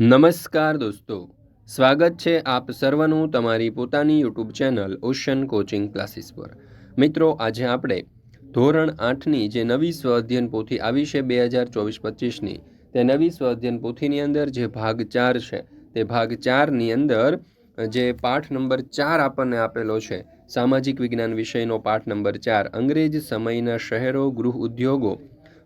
નમસ્કાર દોસ્તો. સ્વાગત છે આપ સર્વનું તમારી પોતાની YouTube channel ocean coaching classes પર. મિત્રો, આજે આપણે ધોરણ આઠની જે નવી સ્વઅધ્યયન પોથી આવી છે બે હજાર ચોવીસ પચીસની, તે નવી સ્વઅધ્યયન પોથીની અંદર જે ભાગ ચાર છે, તે ભાગ ચારની અંદર જે પાઠ નંબર ચાર આપણને આપેલો છે, સામાજિક વિજ્ઞાન વિષયનો પાઠ નંબર ચાર, અંગ્રેજ સમયના શહેરો, ગૃહ ઉદ્યોગો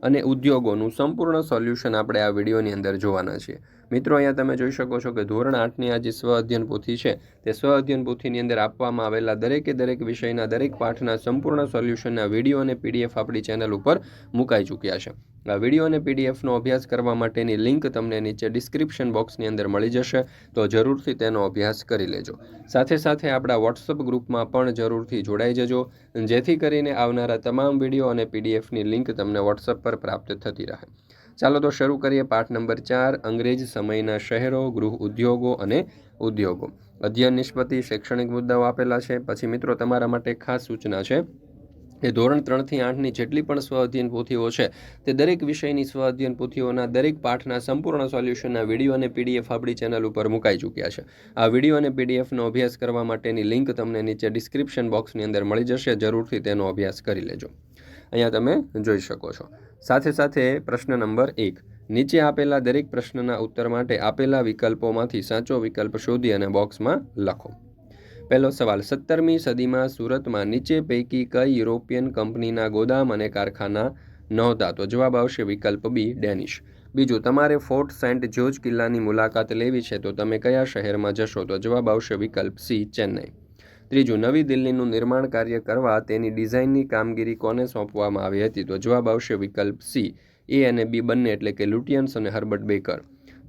અને ઉદ્યોગોનું સંપૂર્ણ સોલ્યુશન આપણે આ વિડીયોની અંદર જોવાના છીએ. મિત્રો, અહીંયા તમે જોઈ શકો છો કે ધોરણ આઠની આ જે સ્વ અધ્યયન પોથી છે, તે સ્વ અધ્યયન પોથીની અંદર આપવામાં આવેલા દરેકે દરેક વિષયના, દરેક પાઠના સંપૂર્ણ સોલ્યુશનના વીડિયો અને પીડીએફ આપણી ચેનલ ઉપર મુકાઈ ચૂક્યા છે. આ વીડિયો અને પીડીએફનો અભ્યાસ કરવા માટેની લિંક તમને નીચે ડિસ્ક્રિપ્શન બોક્સની અંદર મળી જશે, તો જરૂરથી તેનો અભ્યાસ કરી લેજો. સાથે સાથે આપણા વોટ્સઅપ ગ્રુપમાં પણ જરૂરથી જોડાઈ જજો, જેથી કરીને આવનારા તમામ વીડિયો અને પીડીએફની લિંક તમને વોટ્સઅપ પર પ્રાપ્ત થતી રહે. ચાલો તો શરૂ કરીએ પાઠ નંબર ચાર, અંગ્રેજ સમયના શહેરો, ગૃહ ઉદ્યોગો અને ઉદ્યોગો. અધ્યયન નિષ્પતિ શૈક્ષણિક મુદ્દાઓ આપેલા છે. પછી મિત્રો, તમારા માટે ખાસ સૂચના છે એ ધોરણ ત્રણથી આઠની જેટલી પણ સ્વ અધ્યયન પોથીઓ છે, તે દરેક વિષયની સ્વ અધ્યયન પોથીઓના દરેક પાઠના સંપૂર્ણ સોલ્યુશનના વીડિયો અને પીડીએફ આપણી ચેનલ ઉપર મુકાઈ ચૂક્યા છે. આ વીડિયો અને પીડીએફનો અભ્યાસ કરવા માટેની લિંક તમને નીચે ડિસ્ક્રિપ્શન બોક્સની અંદર મળી જશે. જરૂરથી તેનો અભ્યાસ કરી લેજો. અહીંયા તમે જોઈ શકો છો. સાથે સાથે પ્રશ્ન નંબર એક. નીચે આપેલા દરેક પ્રશ્નના ઉત્તર માટે આપેલા વિકલ્પોમાંથી સાચો વિકલ્પ શોધી અને બોક્સમાં લખો. પહેલો સવાલ, સત્તરમી સદીમાં સુરતમાં નીચે પૈકી કઈ યુરોપિયન કંપનીના ગોદામ અને કારખાના નહોતા? તો જવાબ આવશે વિકલ્પ બી, ડેનિશ. બીજું, તમારે ફોર્ટ સેન્ટ જ્યોર્જ કિલ્લાની મુલાકાત લેવી છે, તો તમે કયા શહેરમાં જશો? તો જવાબ આવશે વિકલ્પ સી, ચેન્નઈ. ત્રીજું, નવી દિલ્હીનું નિર્માણ કાર્ય કરવા તેની ડિઝાઇનની કામગીરી કોને સોંપવામાં આવી હતી? તો જવાબ આવશે વિકલ્પ સી, એ અને બી બંને, એટલે કે લુટિયન્સ અને હર્બર્ટ બેકર.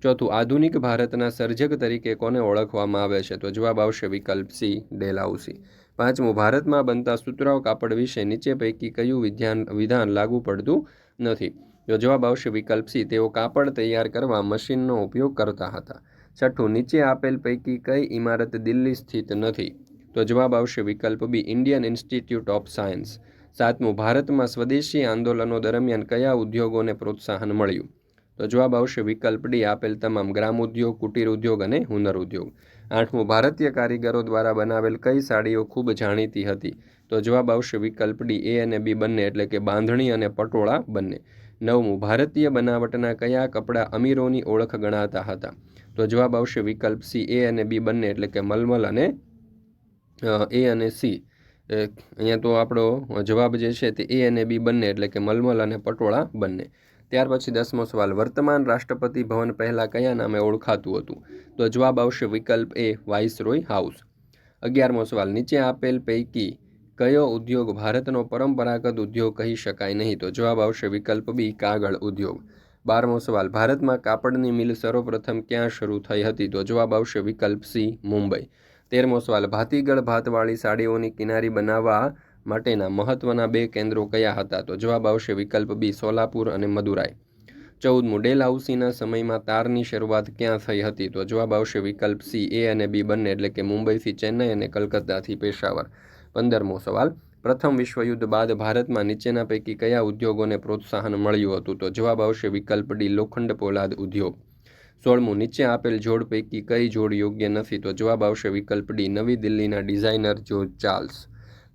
ચોથું, આધુનિક ભારતના સર્જક તરીકે કોને ઓળખવામાં આવે છે? તો જવાબ આવશે વિકલ્પ સી, ડેલાઉસી. પાંચમું, ભારતમાં બનતા સુતરાઉ કાપડ વિશે નીચે પૈકી કયું વિધાન વિધાન લાગુ પડતું નથી? તો જવાબ આવશે વિકલ્પ સી, તેઓ કાપડ તૈયાર કરવા મશીનનો ઉપયોગ કરતા હતા. છઠ્ઠું, નીચે આપેલ પૈકી કઈ ઇમારત દિલ્હી સ્થિત નથી? તો જવાબ આવશે વિકલ્પ B Indian Institute of Science સાતમું, ભારતમાં સ્વદેશી આંદોલનો દરમિયાન કયા ઉદ્યોગોને પ્રોત્સાહન મળ્યું? તો જવાબ આવશે વિકલ્પ ડી, આપેલ તમામ ગ્રામ ઉદ્યોગ કુટીર ઉદ્યોગ અને હુનર ઉદ્યોગ આઠમું, ભારતીય કારીગરો દ્વારા બનાવેલ કઈ સાડીઓ ખૂબ જાણીતી હતી? તો જવાબ આવશે વિકલ્પ ડી એ અને બી બંને, એટલે કે બાંધણી અને પટોળા બંને. નવમું, ભારતીય બનાવટના કયા કપડાં અમીરોની ઓળખ ગણાતા હતા? તો જવાબ આવશે વિકલ્પ સી એ અને બી બંને, એટલે કે મલમલ અને એ અને સી અહીંયા તો આપણો જવાબ જે છે તે એ અને બી બંને, એટલે કે મલમલ અને પટોળા બંને. ત્યાર પછી દસમો સવાલ, વર્તમાન રાષ્ટ્રપતિ ભવન પહેલાં કયા નામે ઓળખાતું હતું? તો જવાબ આવશે વિકલ્પ એ વાઇસરોય હાઉસ. અગિયારમો સવાલ, નીચે આપેલ પૈકી કયો ઉદ્યોગ ભારતનો પરંપરાગત ઉદ્યોગ કહી શકાય નહીં? તો જવાબ આવશે વિકલ્પ બી કાગળ ઉદ્યોગ. બારમો સવાલ, ભારતમાં કાપડની મિલ સર્વપ્રથમ ક્યાં શરૂ થઈ હતી? તો જવાબ આવશે વિકલ્પ સી મુંબઈ. તેરમો સવાલ ભાતીગળ ભાતવાળી સાડીઓની કિનારી બનાવવા માટેના મહત્ત્વના બે કેન્દ્રો કયા હતા? તો જવાબ આવશે વિકલ્પ બી, સોલાપુર અને મદુરાઈ. ચૌદમું ડેલહાઉસીના સમયમાં તારની શરૂઆત ક્યાં થઈ હતી? તો જવાબ આવશે વિકલ્પ સી, એ અને બી બંને, એટલે કે મુંબઈથી ચેન્નઈ અને કલકત્તાથી પેશાવર. પંદરમો સવાલ, પ્રથમ વિશ્વયુદ્ધ બાદ ભારતમાં નીચેના પૈકી કયા ઉદ્યોગોને પ્રોત્સાહન મળ્યું હતું? તો જવાબ આવશે વિકલ્પ ડી, લોખંડ પોલાદ ઉદ્યોગ. સોળમું નીચે આપેલ જોડ પૈકી કઈ જોડ યોગ્ય નથી? તો જવાબ આવશે વિકલ્પ ડી, નવી દિલ્હીના ડિઝાઇનર જો ચાર્લ્સ.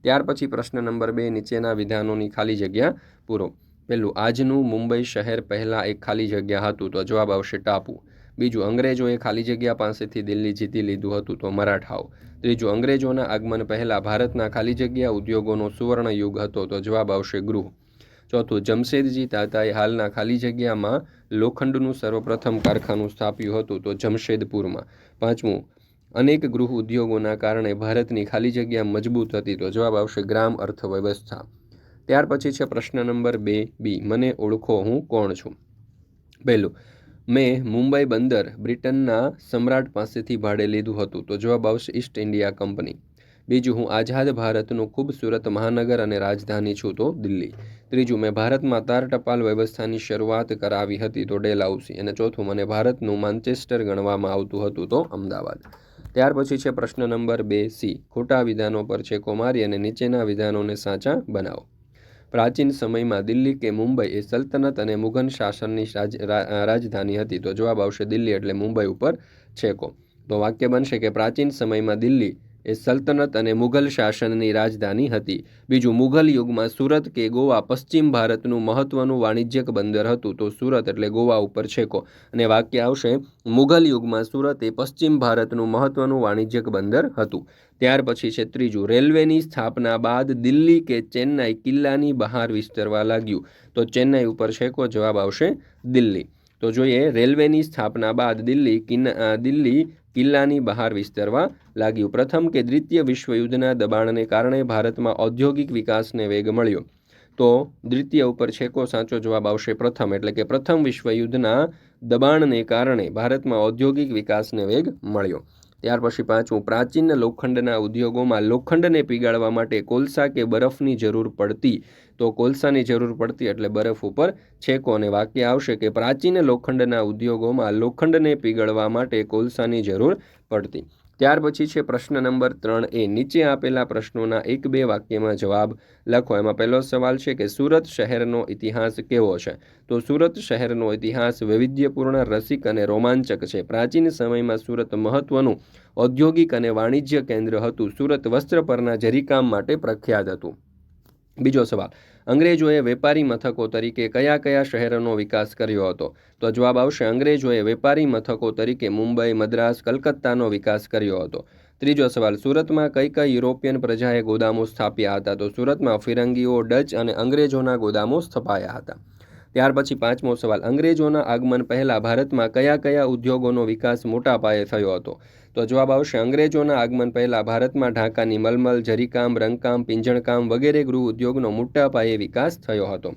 ત્યાર પછી પ્રશ્ન નંબર બે, નીચેના વિધાનોની ખાલી જગ્યા પૂરો. પહેલું, આજનું મુંબઈ શહેર પહેલાં એક ખાલી જગ્યા હતું, તો જવાબ આવશે ટાપુ. બીજું, અંગ્રેજોએ ખાલી જગ્યા પાસેથી દિલ્હી જીતી લીધું હતું, તો મરાઠાઓ. ત્રીજું, અંગ્રેજોના આગમન પહેલાં ભારતના ખાલી જગ્યા ઉદ્યોગોનો સુવર્ણ યુગ હતો, તો જવાબ આવશે ગૃહ. ચોથું, જમશેદજી તાતાએ હાલના ખાલી જગ્યામાં લોખંડનું સર્વપ્રથમ કારખાનું સ્થાપ્યું હતું, તો જમશેદપુરમાં. પાંચમું, અનેક ગૃહ ઉદ્યોગોના કારણે ભારતની ખાલી જગ્યા મજબૂત હતી, તો જવાબ આવશે ગ્રામ અર્થવ્યવસ્થા. ત્યાર પછી છે પ્રશ્ન નંબર બે, બી, મને ઓળખો હું કોણ છું? પહેલું, મેં મુંબઈ બંદર બ્રિટનના સમ્રાટ પાસેથી ભાડે લીધું હતું, તો જવાબ આવશે ઈસ્ટ ઇન્ડિયા કંપની. બીજું, હું આઝાદ ભારતનું ખૂબસૂરત મહાનગર અને રાજધાની છું, તો દિલ્હી. ત્રીજું, મેં ભારતમાં તાર ટપાલ વ્યવસ્થાની શરૂઆત કરાવી હતી, તો ડેલાઉસી. અને ચોથું, મને ભારતનું માન્ચેસ્ટર ગણવામાં આવતું હતું, તો અમદાવાદ. ત્યાર પછી છે પ્રશ્ન નંબર બે સી. ખોટા વિધાનો પર છે કોમારી અને નીચેના વિધાનોને સાચા બનાવો. પ્રાચીન સમયમાં દિલ્હી કે મુંબઈ એ સલ્તનત અને મુઘન શાસનની રાજ રાજધાની હતી, તો જવાબ આવશે દિલ્હી એટલે મુંબઈ ઉપર છેકો. તો વાક્ય બનશે કે પ્રાચીન સમયમાં દિલ્હી એ સલ્તનત અને મુઘલ શાસનની રાજધાની હતી. બીજું, મુઘલ યુગમાં સુરત કે ગોવા પશ્ચિમ ભારતનું મહત્વનું વાણિજ્યક બંદર હતું તો સુરત એટલે ગોવા ઉપર છેકો. અને વાક્ય આવશે, મુઘલ યુગમાં સુરત એ પશ્ચિમ ભારતનું મહત્વનું વાણિજ્યક બંદર હતું. ત્યાર પછી છે ત્રીજું, રેલવેની સ્થાપના બાદ દિલ્હી કે ચેન્નાઈ કિલ્લાની બહાર વિસ્તરવા લાગ્યું. તો ચેન્નાઈ ઉપર છેકો જવાબ આવશે દિલ્હી. તો જોઈએ, રેલવેની સ્થાપના બાદ દિલ્હી કિન્ના દિલ્હી કિલ્લાની બહાર વિસ્તરવા લાગ્યું. પ્રથમ કે દ્વિતીય વિશ્વયુદ્ધના દબાણને કારણે ભારતમાં ઔદ્યોગિક વિકાસને વેગ મળ્યો. તો દ્વિતીય ઉપર છેકો સાચો જવાબ આવશે પ્રથમ, એટલે કે પ્રથમ વિશ્વયુદ્ધના દબાણને કારણે ભારતમાં ઔદ્યોગિક વિકાસને વેગ મળ્યો. ત્યાર પછી પાંચમું, પ્રાચીન લોખંડના ઉદ્યોગોમાં લોખંડને પીગાળવા માટે કોલસા કે બરફની જરૂર પડતી. તો કોલસાની જરૂર પડતી એટલે બરફ ઉપર છેકો અને વાક્ય આવશે કે પ્રાચીન લોખંડના ઉદ્યોગોમાં લોખંડને પીગળવા માટે કોલસાની જરૂર પડતી. ત્યાર પછી છે પ્રશ્ન નંબર ત્રણ એ, નીચે આપેલા પ્રશ્નોના એક બે વાક્યમાં જવાબ લખો. એમાં પહેલો સવાલ છે કે સુરત શહેરનો ઇતિહાસ કેવો છે? તો સુરત શહેરનો ઇતિહાસ વૈવિધ્યપૂર્ણ, રસિક અને રોમાંચક છે. પ્રાચીન સમયમાં સુરત મહત્વનું ઔદ્યોગિક અને વાણિજ્ય કેન્દ્ર હતું. સુરત વસ્ત્ર પરના જરીકામ માટે પ્રખ્યાત હતું. બીજો સવાલ અંગ્રેજોએ વેપારી મથકો તરીકે કયા કયા શહેરોનો વિકાસ કર્યો હતો? તો જવાબ આવશે, અંગ્રેજોએ વેપારી મથકો તરીકે મુંબઈ, મદ્રાસ, કલકત્તાનો વિકાસ કર્યો હતો. ત્રીજો સવાલ, સુરતમાં કઈ કઈ યુરોપિયન પ્રજાએ ગોદામો સ્થાપ્યા હતા? તો સુરતમાં ફિરંગીઓ, ડચ અને અંગ્રેજોના ગોદામો સ્થપાયા હતા. ત્યાર પછી પાંચમો સવાલ, અંગ્રેજોના આગમન પહેલાં ભારતમાં કયા કયા ઉદ્યોગોનો વિકાસ મોટા પાયે થયો હતો? તો જવાબ આવશે, અંગ્રેજોના આગમન પહેલાં ભારતમાં ઢાકાની મલમલ જરીકામ રંગકામ, પિંજણકામ વગેરે ગૃહ ઉદ્યોગનો મોટા પાયે વિકાસ થયો હતો.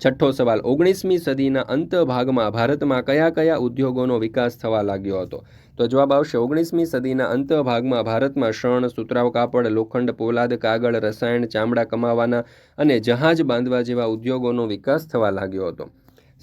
છઠ્ઠો સવાલ, ઓગણીસમી સદીના અંત ભાગમાં ભારતમાં કયા કયા ઉદ્યોગોનો વિકાસ થવા લાગ્યો હતો? તો જવાબ આવશે ઓગણીસમી સદીના અંત ભાગમાં ભારતમાં શણ સુતરાવ કાપડ, લોખંડ, પોલાદ, કાગળ, રસાયણ, ચામડા કમાવાના અને જહાજ બાંધવા જેવા ઉદ્યોગોનો વિકાસ થવા લાગ્યો હતો.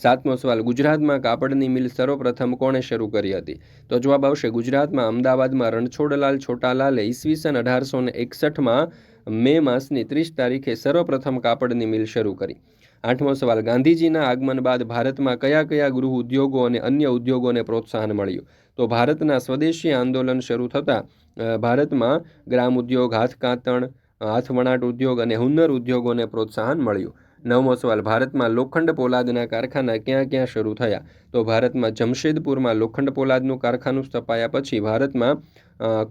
સાતમો સવાલ, ગુજરાતમાં કાપડની મિલ સર્વપ્રથમ કોણે શરૂ કરી હતી? તો જવાબ આવશે ગુજરાતમાં અમદાવાદમાં રણછોડલાલ છોટાલાલે ઈસવીસન અઢારસો ને એકસઠમાં મે માસની ત્રીસ તારીખે સર્વપ્રથમ કાપડની મિલ શરૂ કરી. આઠમો સવાલ, ગાંધીજીના આગમન બાદ ભારતમાં કયા કયા ગૃહ ઉદ્યોગો અને અન્ય ઉદ્યોગોને પ્રોત્સાહન મળ્યું? તો ભારતના સ્વદેશી આંદોલન શરૂ થતાં ભારતમાં ગ્રામ ઉદ્યોગ હાથકાતણ હાથવણાટ ઉદ્યોગ અને હુન્નર ઉદ્યોગોને પ્રોત્સાહન મળ્યું. નવમો સવાલ, ભારતમાં લોખંડ પોલાદના કારખાના ક્યાં ક્યાં શરૂ થયા? તો ભારતમાં જમશેદપુરમાં લોખંડ પોલાદનું કારખાનું સ્થપાયા પછી ભારતમાં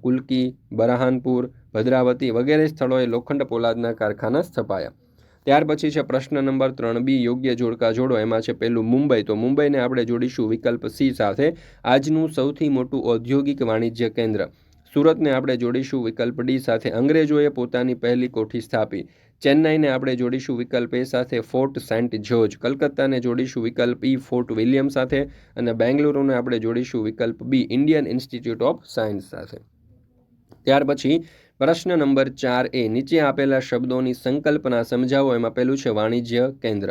કુલકી, બરાહાનપુર, ભદ્રાવતી વગેરે સ્થળોએ લોખંડ પોલાદના કારખાના સ્થપાયા. ત્યાર પછી છે પ્રશ્ન નંબર ત્રણ. બી, યોગ્ય જોડકા જોડો. એમાં છે પહેલું મુંબઈ. તો મુંબઈને આપણે જોડીશું વિકલ્પ સી સાથે. આજનું સૌથી મોટું ઔદ્યોગિક વાણિજ્ય કેન્દ્ર. સુરતને આપણે જોડીશું વિકલ્પ ડી સાથે. અંગ્રેજોએ પોતાની પહેલી કોઠી સ્થાપી. ચેન્નાઈને આપણે જોડીશું વિકલ્પ એ સાથે. Fort Saint George. કલકત્તાને જોડીશું વિકલ્પ ઈ, ફોર્ટ વિલિયમ સાથે. અને બેંગલુરુને આપણે જોડીશું વિકલ્પ B, Indian Institute of Science સાથે. ત્યાર પછી પ્રશ્ન નંબર ચાર એ નીચે આપેલા શબ્દોની સંકલ્પના સમજાવો. એમાં પહેલું છે વાણિજ્ય કેન્દ્ર.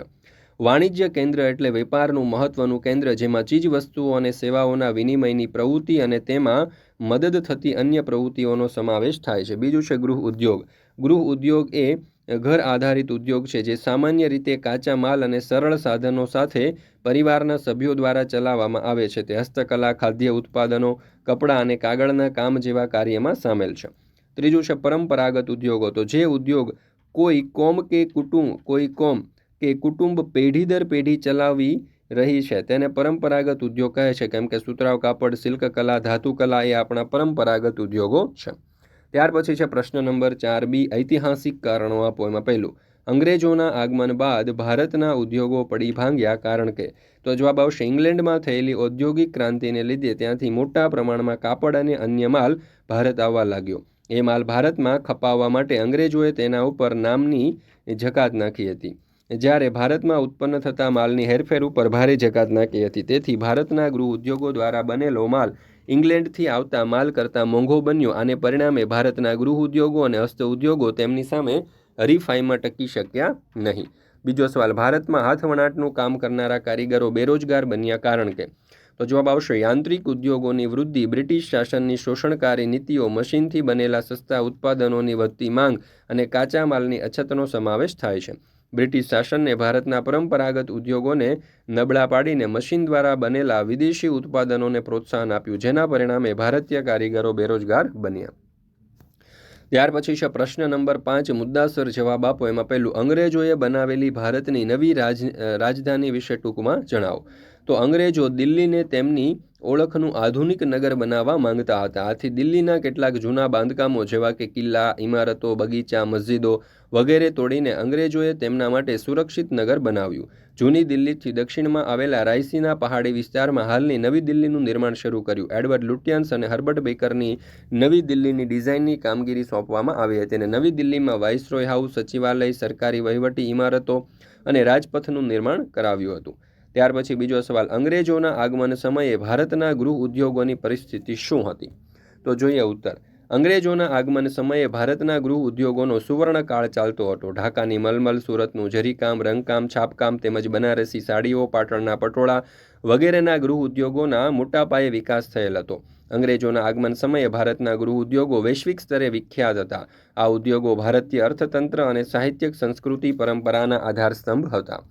વાણિજ્ય કેન્દ્ર એટલે વેપારનું મહત્વનું કેન્દ્ર જેમાં ચીજ વસ્તુઓ અને સેવાઓના વિનિમયની પ્રવૃત્તિ અને તેમાં મદદ થતી અન્ય પ્રવૃત્તિઓનો સમાવેશ થાય છે. બીજું છે ગૃહ ઉદ્યોગ. ગૃહ ઉદ્યોગ એ ઘર આધારિત ઉદ્યોગ છે જે સામાન્ય રીતે કાચા માલ અને સરળ સાધનો સાથે પરિવારના સભ્યો દ્વારા ચલાવવામાં આવે છે. તે હસ્તકલા, ખાદ્ય ઉત્પાદનો, કપડાં અને કાગળના કામ જેવા કાર્યમાં સામેલ છે. ત્રીજું છે પરંપરાગત ઉદ્યોગો. તો જે ઉદ્યોગ કોઈ કોમ કે કુટુંબ, કોઈ કોમ કે કુટુંબ પેઢી દર પેઢી ચલાવી રહી છે, તેને પરંપરાગત ઉદ્યોગ કહે છે. કેમ કે સુતરાઉ, કાપડ શિલ્ક કલા, ધાતુ કલા એ આપણા પરંપરાગત ઉદ્યોગો છે. ત્યાર પછી છે પ્રશ્ન નંબર ચાર, બી, ઐતિહાસિક કારણો આપો એમાં પહેલું. અંગ્રેજોના આગમન બાદ ભારતના ઉદ્યોગો પડી ભાંગ્યા કારણ કે? તો જવાબ આવશે, ઇંગ્લેન્ડમાં થયેલી ઔદ્યોગિક ક્રાંતિને લીધે ત્યાંથી મોટા પ્રમાણમાં કાપડ અને અન્ય માલ ભારત આવવા લાગ્યો. એ માલ ભારતમાં ખપાવવા માટે અંગ્રેજોએ તેના ઉપર નામની જકાત નાખી હતી. જ્યારે ભારતમાં ઉત્પન્ન થતા માલની હેરફેર ઉપર ભારે જકાત નાખી હતી. તેથી ભારતના ગૃહ ઉદ્યોગો દ્વારા બનેલો માલ ઇંગ્લેન્ડથી આવતા માલ કરતાં મોંઘો બન્યો. આને પરિણામે ભારતના ગૃહ ઉદ્યોગો અને હસ્ત ઉદ્યોગો તેમની સામે હરીફાઈમાં ટકી શક્યા નહીં. બીજો સવાલ, ભારતમાં હાથવણાટનું કામ કરનારા કારીગરો બેરોજગાર બન્યા કારણ કે તો જવાબ આવશે, યાંત્રિક ઉદ્યોગોની વૃદ્ધિ બ્રિટિશ શાસનની શોષણકારી નીતિઓ, મશીનથી બનેલા સસ્તા ઉત્પાદનોની વધતી માંગ અને કાચા માલની અછતનો સમાવેશ થાય છે. બ્રિટિશ શાસનને ભારતના પરંપરાગત ઉદ્યોગોને નબળા પાડીને મશીન દ્વારા બનેલા વિદેશી ઉત્પાદનોને પ્રોત્સાહન આપ્યું, જેના પરિણામે ભારતીય કારીગરો બેરોજગાર બન્યા. ત્યાર પછી છે પ્રશ્ન નંબર પાંચ, મુદ્દાસર જવાબ આપો. એમાં પહેલું, અંગ્રેજોએ બનાવેલી ભારતની નવી રાજ રાજધાની વિશે ટૂંકમાં જણાવો. તો અંગ્રેજો દિલ્હીને તેમની ઓળખનું આધુનિક નગર બનાવવા માંગતા હતા. આથી દિલ્હીના કેટલાક જૂના બાંધકામો જેવા કે કિલ્લા, ઇમારતો, બગીચા, મસ્જિદો વગેરે તોડીને અંગ્રેજોએ તેમના માટે સુરક્ષિત નગર બનાવ્યું. જૂની દિલ્હીથી દક્ષિણમાં આવેલા રાયસીના પહાડી વિસ્તારમાં હાલની નવી દિલ્હીનું નિર્માણ શરૂ કર્યું. એડવર્ડ લુટિયન્સ અને હર્બર્ટ બેકરની નવી દિલ્હીની ડિઝાઇનની કામગીરી સોંપવામાં આવી હતી અને નવી દિલ્હીમાં વાઇસરોય હાઉસ, સચિવાલય, સરકારી વહીવટી ઇમારતો અને રાજપથનું નિર્માણ કરાવ્યું હતું. ત્યાર પછી બીજો સવાલ, અંગ્રેજોના આગમન સમયે ભારતના ગૃહ ઉદ્યોગોની પરિસ્થિતિ શું હતી? તો જોઈએ ઉત્તર, અંગ્રેજોના આગમન સમયે ભારતના ગૃહ ઉદ્યોગોનો સુવર્ણકાળ ચાલતો હતો. ઢાકાની મલમલ, સુરતનું જરીકામ રંગકામ, છાપકામ તેમજ બનારસી સાડીઓ, પાટણના પટોળા વગેરેના ગૃહ ઉદ્યોગોના મોટા પાયે વિકાસ થયેલ હતો. અંગ્રેજોના આગમન સમયે ભારતના ગૃહ ઉદ્યોગો વૈશ્વિક સ્તરે વિખ્યાત હતા. આ ઉદ્યોગો ભારતીય અર્થતંત્ર અને સાહિત્યિક સંસ્કૃતિ પરંપરાના આધારસ્તંભ હતા.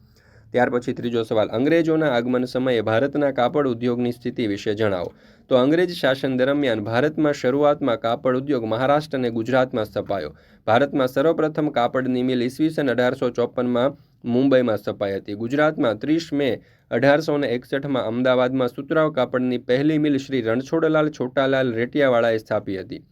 ત્યાર પછી ત્રીજો સવાલ, અંગ્રેજોના આગમન સમયે ભારતના કાપડ ઉદ્યોગની સ્થિતિ વિશે જણાવો. તો અંગ્રેજ શાસન દરમિયાન ભારતમાં શરૂઆતમાં કાપડ ઉદ્યોગ મહારાષ્ટ્ર અને ગુજરાતમાં સ્થપાયો. ભારતમાં સર્વપ્રથમ કાપડની મિલ ઈસવીસન અઢારસો ચોપનમાં મુંબઈમાં સ્થપાઈ હતી. ગુજરાતમાં ત્રીસ મે અઢારસો ને એકસઠમાં અમદાવાદમાં સુતરાવ કાપડની પહેલી મિલ શ્રી રણછોડલાલ છોટાલાલ રેટિયાવાળાએ સ્થાપી હતી.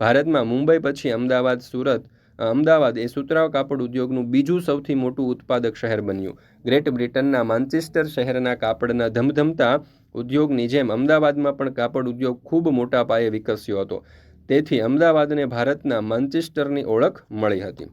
ભારતમાં મુંબઈ પછી અમદાવાદ, સુરત અમદાવાદ એ સુતરાવ કાપડ ઉદ્યોગનું બીજું સૌથી મોટું ઉત્પાદક શહેર બન્યું. ગ્રેટ બ્રિટનના માન્ચેસ્ટર શહેરના કાપડના ધમધમતા ઉદ્યોગની જેમ અમદાવાદમાં પણ કાપડ ઉદ્યોગ ખૂબ મોટા પાયે વિકસ્યો હતો. તેથી અમદાવાદને ભારતના માન્ચેસ્ટરની ઓળખ મળી હતી.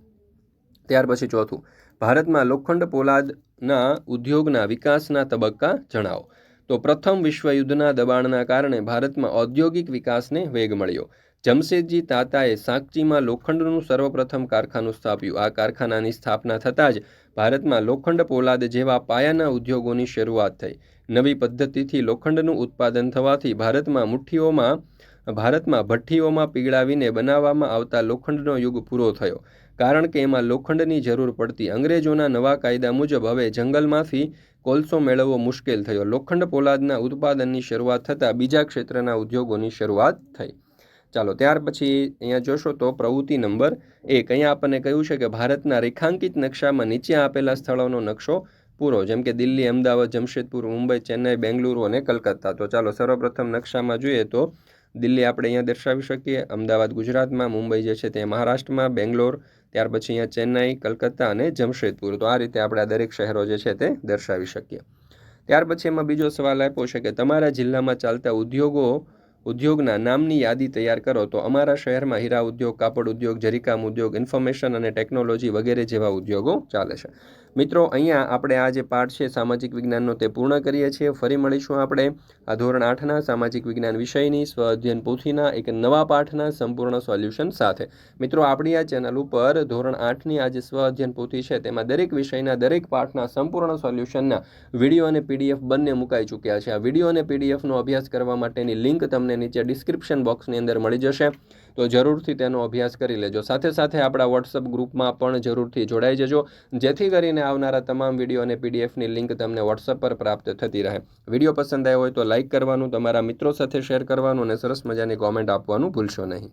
ત્યાર પછી ચોથું, ભારતમાં લોખંડ પોલાદના ઉદ્યોગના વિકાસના તબક્કા જણાવો. તો પ્રથમ વિશ્વયુદ્ધના દબાણના કારણે ભારતમાં ઔદ્યોગિક વિકાસને વેગ મળ્યો. જમશેદજી તાતાએ સાંકચીમાં લોખંડનું સર્વપ્રથમ કારખાનું સ્થાપ્યું. આ કારખાનાની સ્થાપના થતાં જ ભારતમાં લોખંડ પોલાદ જેવા પાયાના ઉદ્યોગોની શરૂઆત થઈ. નવી પદ્ધતિથી લોખંડનું ઉત્પાદન થવાથી ભારતમાં મુઠ્ઠીઓમાં, ભારતમાં ભઠ્ઠીઓમાં પીગળાવીને બનાવવામાં આવતા લોખંડનો યુગ પૂરો થયો. કારણ કે એમાં લોખંડની જરૂર પડતી અંગ્રેજોના નવા કાયદા મુજબ હવે જંગલમાંથી કોલસો મેળવવો મુશ્કેલ થયો. લોખંડ પોલાદના ઉત્પાદનની શરૂઆત થતાં બીજા ક્ષેત્રના ઉદ્યોગોની શરૂઆત થઈ. ચાલો, ત્યાર પછી અહીંયા જોશો તો પ્રવૃત્તિ નંબર એક. અહીંયા આપણને કહ્યું છે કે ભારતના રેખાંકિત નકશામાં નીચે આપેલા સ્થળોનો નકશો પૂરો, જેમ કે દિલ્હી, અમદાવાદ, જમશેદપુર, મુંબઈ, ચેન્નઈ, બેંગલુરુ અને કલકત્તા. તો ચાલો, સર્વપ્રથમ નકશામાં જોઈએ તો દિલ્હી આપણે અહીંયા દર્શાવી શકીએ, અમદાવાદ, ગુજરાતમાં, મુંબઈ જે છે તે મહારાષ્ટ્રમાં, બેંગ્લોર, ત્યાર પછી અહીંયા ચેન્નઈ, કલકત્તા અને જમશેદપુર. તો આ રીતે આપણે આ દરેક શહેરો જે છે તે દર્શાવી શકીએ. ત્યાર પછી એમાં બીજો સવાલ આપ્યો છે કે તમારા જિલ્લામાં ચાલતા ઉદ્યોગો ઉદ્યોગના નામની યાદી તૈયાર કરો તો અમારા શહેરમાં હીરા ઉદ્યોગ, કાપડ ઉદ્યોગ જરીકામ ઉદ્યોગ, ઇન્ફોર્મેશન અને ટેકનોલોજી વગેરે જેવા ઉદ્યોગો ચાલે છે. મિત્રો, અહીંયા આપણે આ જે પાઠ છે, સામાજિક વિજ્ઞાનનો તે પૂર્ણ કરીએ છીએ. ફરી મળીશું આપણે આ ધોરણ આઠના સામાજિક વિજ્ઞાન વિષયની સ્વ અધ્યયન પોથીના, એક નવા પાઠના સંપૂર્ણ સોલ્યુશન સાથે. મિત્રો, આપણી આ ચેનલ ઉપર ધોરણ આઠની આ જે સ્વ અધ્યયન પોથી છે, તેમાં દરેક વિષયના, દરેક પાઠના સંપૂર્ણ સોલ્યુશનના વીડિયો અને પીડીએફ બંને મુકાઈ ચૂક્યા છે. આ વીડિયો અને પીડીએફનો અભ્યાસ કરવા માટેની લિંક તમને નીચે ડિસ્ક્રિપ્શન બોક્સની અંદર મળી જશે. તો જરૂરથી તેનો અભ્યાસ કરી લેજો. સાથે સાથે આપણા વોટ્સઅપ ગ્રુપમાં પણ જરૂરથી જોડાઈ જજો. જેથી કરીને આવનારા તમામ વીડિયો અને પીડીએફની લિંક તમને વોટ્સઅપ પર પ્રાપ્ત થતી રહે. વીડિયો પસંદ આવ્યો હોય તો લાઇક કરવાનું, તમારા મિત્રો સાથે શેર કરવાનું અને સરસ મજાની કોમેન્ટ આપવાનું ભૂલશો નહીં.